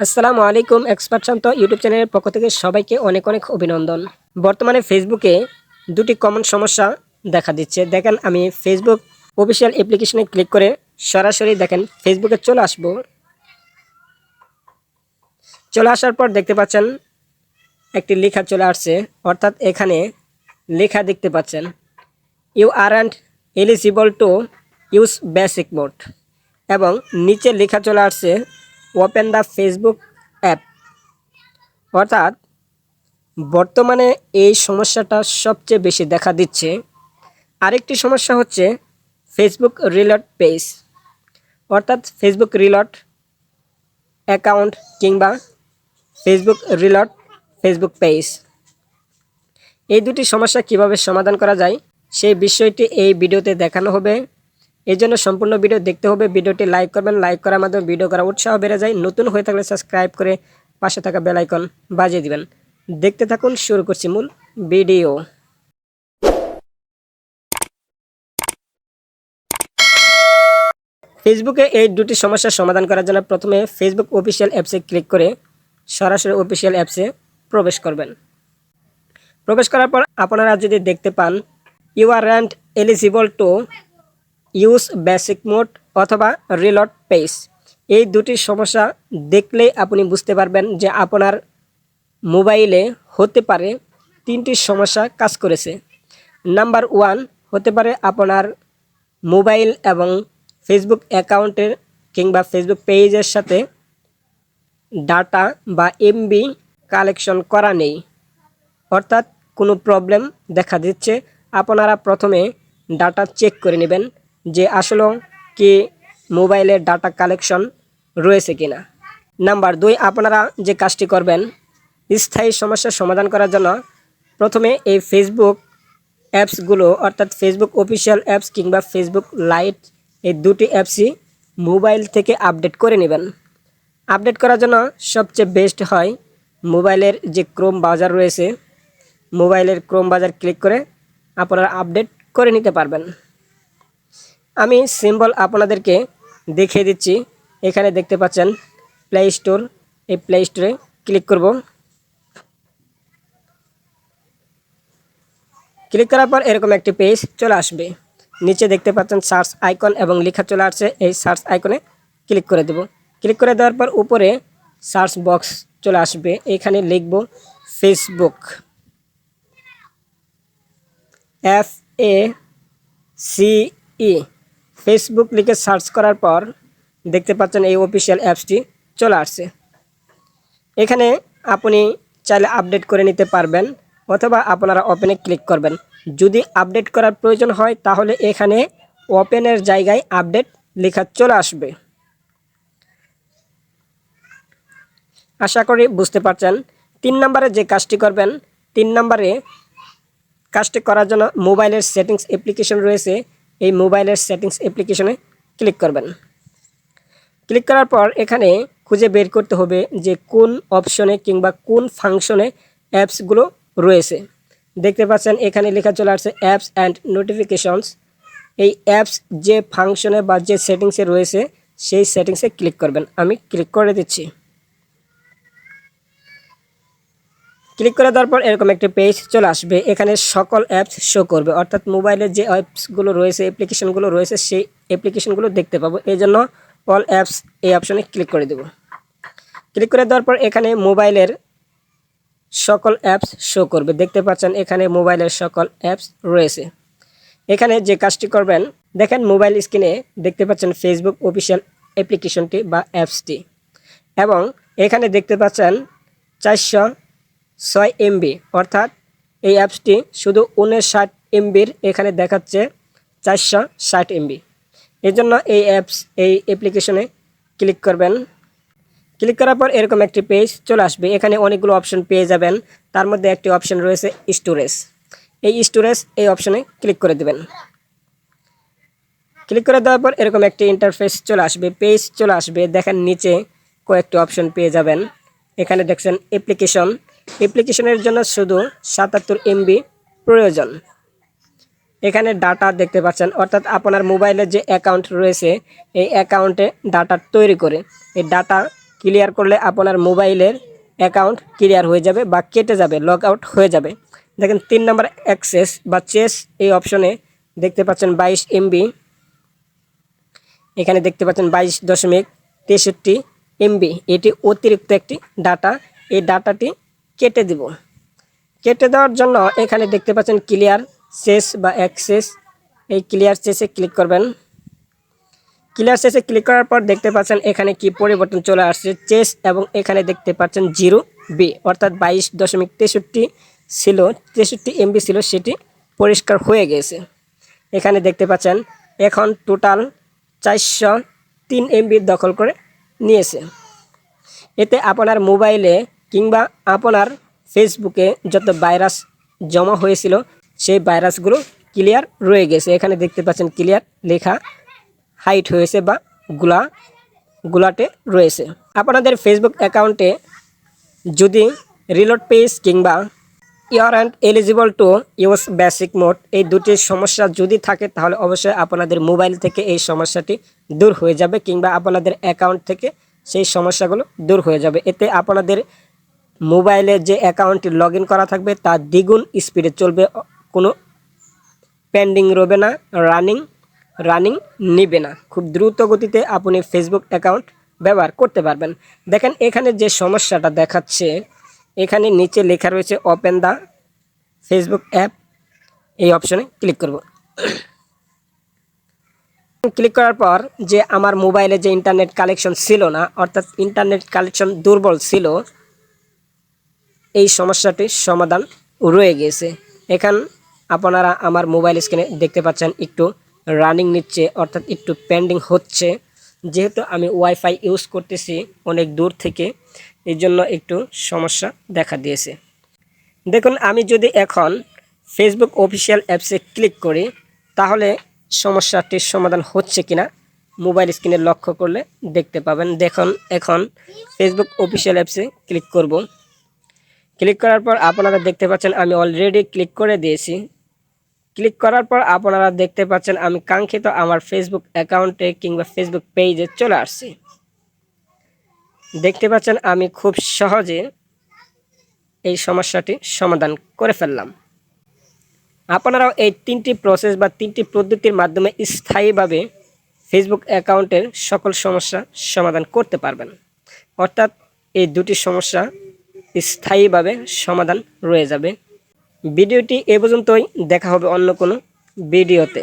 আসসালামু আলাইকুম, এক্সপার্ট শান্ত ইউটিউব চ্যানেলের পক্ষ থেকে সবাইকে অনেক অনেক অভিনন্দন। বর্তমানে ফেসবুকে দুটি কমন সমস্যা দেখা দিচ্ছে। দেখেন, আমি ফেসবুক অফিসিয়াল অ্যাপ্লিকেশনে ক্লিক করে সরাসরি দেখেন, ফেসবুকে চলে আসব। চলে আসার পর দেখতে পাচ্ছেন, একটি লেখা চলে আসছে। অর্থাৎ এখানে লেখা দেখতে পাচ্ছেন you are and eligible to use basic mode এবং নিচে লেখা চলে আসছে ওপেন দ্য ফেসবুক অ্যাপ। অর্থাৎ, বর্তমানে এই সমস্যাটা সবচেয়ে বেশি দেখা দিচ্ছে। আরেকটি সমস্যা হচ্ছে ফেসবুক রিলট পেজ। অর্থাৎ ফেসবুক রিলট অ্যাকাউন্ট কিংবা ফেসবুক রিলট ফেসবুক পেজ। এই দুটি সমস্যা কীভাবে সমাধান করা যায়, সেই বিষয়টি এই ভিডিওতে দেখানো হবে। এই জন্য সম্পূর্ণ ভিডিও দেখতে হবে। ভিডিওটি লাইক করবেন লাইক করার মাধ্যমে ভিডিও করা উৎসাহ বেড়ে যায়। নতুন হয়ে থাকলে সাবস্ক্রাইব করে পাশে থাকা বেল আইকন বাজিয়ে দিবেন। দেখতে থাকুন, শুরু করছি মূল ভিডিও। ফেসবুকে এই দুটি সমস্যার সমাধান করার জন্য প্রথমে ফেসবুক অফিসিয়াল অ্যাপসে ক্লিক করে সরাসরি অফিসিয়াল অ্যাপসে প্রবেশ করবেন। প্রবেশ করার পর আপনারা যদি দেখতে পান you are and eligible to use basic mode অথবা রিলট পেজ এই দুটি সমস্যা দেখলেই আপনি বুঝতে পারবেন যে আপনার মোবাইলে হতে পারে তিনটি সমস্যা কাজ করেছে। নাম্বার ওয়ান হতে পারে আপনার মোবাইল এবং ফেসবুক অ্যাকাউন্টের কিংবা ফেসবুক পেজের সাথে ডাটা বা এমবি কালেকশন করা নেই। অর্থাৎ কোনো প্রবলেম দেখা দিচ্ছে। আপনারা প্রথমে ডাটা চেক করে নেবেন। যে আসলে কি মোবাইলের ডাটা কালেকশন রয়েছে কিনা। নাম্বার দুই, আপনারা যে কাজটি করবেন স্থায়ী সমস্যার সমাধান করার জন্য প্রথমে এই ফেসবুক অ্যাপসগুলো, অর্থাৎ ফেসবুক অফিসিয়াল অ্যাপস কিংবা ফেসবুক লাইট এই দুটি অ্যাপসই মোবাইল থেকে আপডেট করে নেবেন। আপডেট করার জন্য সবচেয়ে বেস্ট হয় মোবাইলের যে ক্রোম বাজার রয়েছে, মোবাইলের ক্রোম বাজার ক্লিক করে আপনারা আপডেট করে নিতে পারবেন। আমি সিম্বল আপনাদেরকে দেখিয়ে দিচ্ছি। এখানে দেখতে পাচ্ছেন প্লে স্টোর এই প্লে স্টোরে ক্লিক করব। ক্লিক করার পর এরকম একটি পেজ চলে আসবে। নিচে দেখতে পাচ্ছেন সার্চ আইকন এবং লেখা চলে আসছে। এই সার্চ আইকনে ক্লিক করে দেব। ক্লিক করে দেওয়ার পর উপরে সার্চ বক্স চলে আসবে। এখানে লিখব Facebook F A C E Facebook লিখে সার্চ করার পর দেখতে পাচ্ছেন এই অফিসিয়াল অ্যাপসটি চলে আসছে। এখানে আপনি চাইলে আপডেট করে নিতে পারবেন অথবা আপনারা ওপেনে ক্লিক করবেন। যদি আপডেট করার প্রয়োজন হয়, তাহলে এখানে ওপেনের জায়গায় আপডেট লেখা চলে আসবে। আশা করি বুঝতে পারছেন। তিন নম্বরে যে কাজটি করবেন, তিন নম্বরে কাজটি করার জন্য মোবাইলের সেটিংস অ্যাপ্লিকেশন রয়েছে। এই মোবাইলের সেটিংস অ্যাপ্লিকেশনে ক্লিক করবেন। ক্লিক করার পর এখানে খুঁজে বের করতে হবে যে কোন অপশনে কিংবা কোন ফাংশনে অ্যাপসগুলো রয়েছে। দেখতে পাচ্ছেন এখানে লেখা চলে আসছে অ্যাপস অ্যান্ড নোটিফিকেশনস এই অ্যাপস যে ফাংশনে বা যে সেটিংসে রয়েছে, সেই সেটিংসে ক্লিক করবেন। আমি ক্লিক করে দিচ্ছি। ক্লিক করে দেওয়ার পর এরকম একটি পেজ চলে আসবে। এখানে সকল অ্যাপস শো করবে। অর্থাৎ মোবাইলের যে অ্যাপসগুলো রয়েছে অ্যাপ্লিকেশনগুলো রয়েছে, সেই অ্যাপ্লিকেশনগুলো দেখতে পাবো। এই জন্য অল অ্যাপস এই অপশনে ক্লিক করে দেব। ক্লিক করে দেওয়ার পর এখানে মোবাইলের সকল অ্যাপস শো করবে। দেখতে পাচ্ছেন এখানে মোবাইলের সকল অ্যাপস রয়েছে। এখানে যে কাজটি করবেন, দেখেন মোবাইল স্ক্রিনে দেখতে পাচ্ছেন ফেসবুক অফিসিয়াল অ্যাপ্লিকেশনটি বা অ্যাপসটি এবং এখানে দেখতে পাচ্ছেন চারশো ছয় এমবি অর্থাৎ এই অ্যাপসটি শুধু উনষাট এমবির এখানে দেখাচ্ছে চারশো ষাট এমবি এই জন্য এই অ্যাপস এই অ্যাপ্লিকেশনে ক্লিক করবেন। ক্লিক করার পর এরকম একটি পেজ চলে আসবে। এখানে অনেকগুলো অপশন পেয়ে যাবেন। তার মধ্যে একটি অপশন রয়েছে স্টোরেজ এই স্টোরেজ এই অপশনে ক্লিক করে দেবেন। ক্লিক করে দেওয়ার পর এরকম একটি ইন্টারফেস চলে আসবে পেজ চলে আসবে। দেখেন নিচে কয়েকটি অপশন পেয়ে যাবেন। এখানে দেখছেন অ্যাপ্লিকেশন অ্যাপ্লিকেশনের জন্য শুধু সাতাত্তর এমবি প্রয়োজন। এখানে ডাটা দেখতে পাচ্ছেন, অর্থাৎ আপনার মোবাইলের যে অ্যাকাউন্ট রয়েছে, এই অ্যাকাউন্টে ডাটা তৈরি করে, এই ডাটা ক্লিয়ার করলে আপনার মোবাইলের অ্যাকাউন্ট ক্লিয়ার হয়ে যাবে বা কেটে যাবে লগ আউট হয়ে যাবে। দেখেন, তিন নম্বর অ্যাক্সেস বা চেস এই অপশনে দেখতে পাচ্ছেন বাইশ এমবি। এখানে দেখতে পাচ্ছেন বাইশ দশমিক তেষট্টি এমবি। এটি অতিরিক্ত একটি ডাটা এই ডাটাটি কেটে দিব। কেটে দেওয়ার জন্য এখানে দেখতে পাচ্ছেন ক্লিয়ার শেষ বা অ্যাক্সেস এই ক্লিয়ার শেষে ক্লিক করবেন। ক্লিয়ার শেষে ক্লিক করার পর দেখতে পাচ্ছেন এখানে কি পরিবর্তন চলে আসছে চেস এবং এখানে দেখতে পাচ্ছেন জিরো বি অর্থাৎ বাইশ দশমিক তেষট্টি ছিল, তেষট্টি এমবি ছিল, সেটি পরিষ্কার হয়ে গেছে। এখানে দেখতে পাচ্ছেন এখন টোটাল চারশো তিন এমবি দখল করে নিয়েছে। এতে আপনার মোবাইলে কিংবা আপনার ফেসবুকে যত ভাইরাস জমা হয়েছিল, সেই ভাইরাসগুলো ক্লিয়ার রয়ে গেছে। এখানে দেখতে পাচ্ছেন ক্লিয়ার লেখা হাইট হয়েছে বা গুলা, গুলাটে রয়েছে। আপনাদের ফেসবুক অ্যাকাউন্টে যদি রিলোড পেজ কিংবা you're and eligible to use basic mode এই দুটি সমস্যা যদি থাকে, তাহলে অবশ্যই আপনাদের মোবাইল থেকে এই সমস্যাটি দূর হয়ে যাবে কিংবা আপনাদের অ্যাকাউন্ট থেকে সেই সমস্যাগুলো দূর হয়ে যাবে। এতে আপনাদের মোবাইলে যে অ্যাকাউন্টটি লগ করা থাকবে তা দ্বিগুণ স্পিডে চলবে। কোনো পেন্ডিং রবে না রানিং রানিং নিবে না। খুব দ্রুত গতিতে আপনি ফেসবুক অ্যাকাউন্ট ব্যবহার করতে পারবেন। দেখেন, এখানে যে সমস্যাটা দেখাচ্ছে, এখানে নিচে লেখা রয়েছে ওপেন দ্য ফেসবুক অ্যাপ এই অপশনে ক্লিক করব। ক্লিক করার পর যে আমার মোবাইলে যে ইন্টারনেট কালেকশন ছিল না, অর্থাৎ ইন্টারনেট কালেকশন দুর্বল ছিল এই সমস্যাটির সমাধান রয়ে গেছে। এখান আপনারা আমার মোবাইল স্ক্রিনে দেখতে পাচ্ছেন একটু রানিং নিচ্ছে, অর্থাৎ একটু পেন্ডিং হচ্ছে। যেহেতু আমি ওয়াইফাই ইউজ করতেছি অনেক দূর থেকে এই জন্য একটু সমস্যা দেখা দিয়েছে। দেখুন, আমি যদি এখন ফেসবুক অফিসিয়াল অ্যাপসে ক্লিক করি, তাহলে সমস্যাটির সমাধান হচ্ছে কিনা মোবাইল স্ক্রিনে লক্ষ্য করলে দেখতে পাবেন। দেখুন, এখন ফেসবুক অফিসিয়াল অ্যাপসে ক্লিক করব। ক্লিক করার পর আপনারা দেখতে পাচ্ছেন আমি অলরেডি ক্লিক করে দিয়েছি। ক্লিক করার পর আপনারা দেখতে পাচ্ছেন আমি কাঙ্ক্ষিত আমার ফেসবুক অ্যাকাউন্টে কিংবা ফেসবুক পেজে চলে আসছি। দেখতে পাচ্ছেন আমি খুব সহজে এই সমস্যাটি সমাধান করে ফেললাম। আপনারাও এই তিনটি প্রসেস বা তিনটি পদ্ধতির মাধ্যমে স্থায়ীভাবে ফেসবুক অ্যাকাউন্টের সকল সমস্যা সমাধান করতে পারবেন। অর্থাৎ এই দুটি সমস্যা স্থায়ীভাবে সমাধান রয়ে যাবে। ভিডিওটি এ পর্যন্তই। দেখা হবে অন্য কোনো ভিডিওতে।